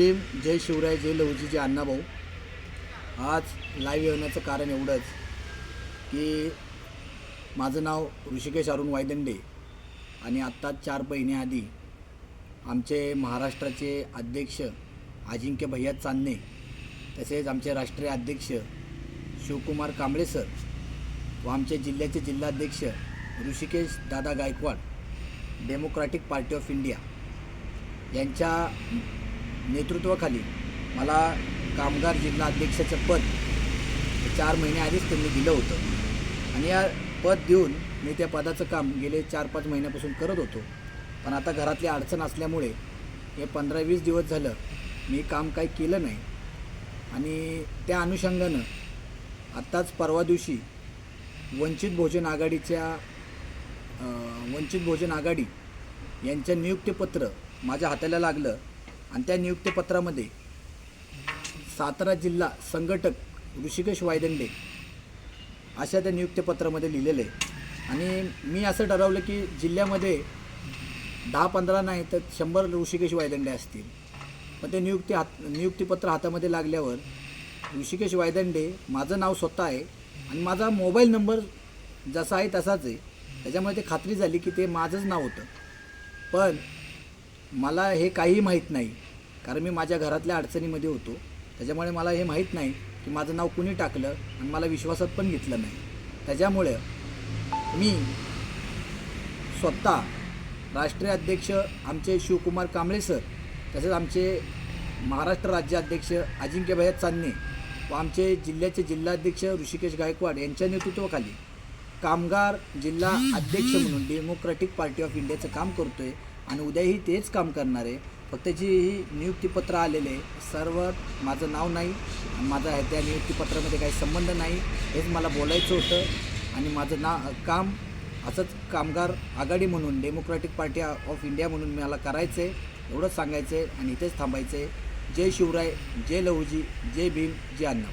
जय शिवराय जय लवजी जय अण्णाभाऊ आज लाईव्ह येण्याचं कारण एवढंच की माझं नाव ऋषिकेश अरुण वायदंडे आणि आत्ता चार महिन्याआधी आमचे महाराष्ट्राचे अध्यक्ष अजिंक्य भैया चांदणे तसेच आमचे राष्ट्रीय अध्यक्ष शिवकुमार कांबळे सर व आमचे जिल्ह्याचे जिल्हाध्यक्ष Hrishikesh Dada Gaikwad democratic party of India यांच्या नेतृत्वाखाली मला कामगार जिल्हा अध्यक्षाचं पद चार महिन्याआधीच त्यांनी दिलं होतं. आणि या पद देऊन मी त्या पदाचं काम गेले चार पाच महिन्यापासून करत होतो. पण आता घरातली अडचण असल्यामुळे हे पंधरा वीस दिवस झालं मी काम काही केलं नाही. आणि त्या अनुषंगानं आत्ताच परवा दिवशी वंचित भोजन आघाडीच्या वंचित भोजन आघाडी यांचं नियुक्तीपत्र माझ्या हाताला लागलं. आणि त्या नियुक्तीपत्रामध्ये सातारा जिल्हा संघटक ऋषिकेश वायदंडे अशा त्या नियुक्तीपत्रामध्ये लिहिलेलं आहे. आणि मी असं ठरवलं की जिल्ह्यामध्ये दहा पंधरा नाही तर शंभर ऋषिकेश वायदंडे असतील. मग ते नियुक्ती हात नियुक्तीपत्र हातामध्ये लागल्यावर ऋषिकेश वायदंडे माझं नाव स्वतः आहे आणि माझा मोबाईल नंबर जसा आहे तसाच आहे. त्याच्यामुळे ते खात्री झाली की ते माझंच नाव होतं. पण मला हे काहीही माहीत नाही कारण मी माझ्या घरातल्या अडचणीमध्ये होतो. त्याच्यामुळे मला हे माहीत नाही की माझं नाव कुणी टाकलं आणि मला विश्वासात पण घेतलं नाही. त्याच्यामुळे मी स्वतः राष्ट्रीय अध्यक्ष आमचे शिवकुमार कांबळे सर तसेच आमचे महाराष्ट्र राज्य अध्यक्ष अजिंक्यभैया चांदणे व आमचे जिल्ह्याचे जिल्हाध्यक्ष ऋषिकेश गायकवाड यांच्या नेतृत्वाखाली कामगार जिल्हा अध्यक्ष म्हणून डेमोक्रॅटिक पार्टी ऑफ इंडियाचं काम करतो आहे आणि उद्याही तेच काम करणार आहे. फक्त जी ही नियुक्तीपत्र आलेले सर्व माझं नाव नाही आणि माझा आहे त्या नियुक्तीपत्रामध्ये काही संबंध नाही हेच मला बोलायचं होतं. आणि माझं ना काम असंच कामगार आघाडी म्हणून डेमोक्रॅटिक पार्टी ऑफ इंडिया म्हणून मला करायचं आहे एवढंच सांगायचं आहे आणि इथेच थांबायचं आहे जय शिवराय जय लहुजी जय भीम जय अण्णा.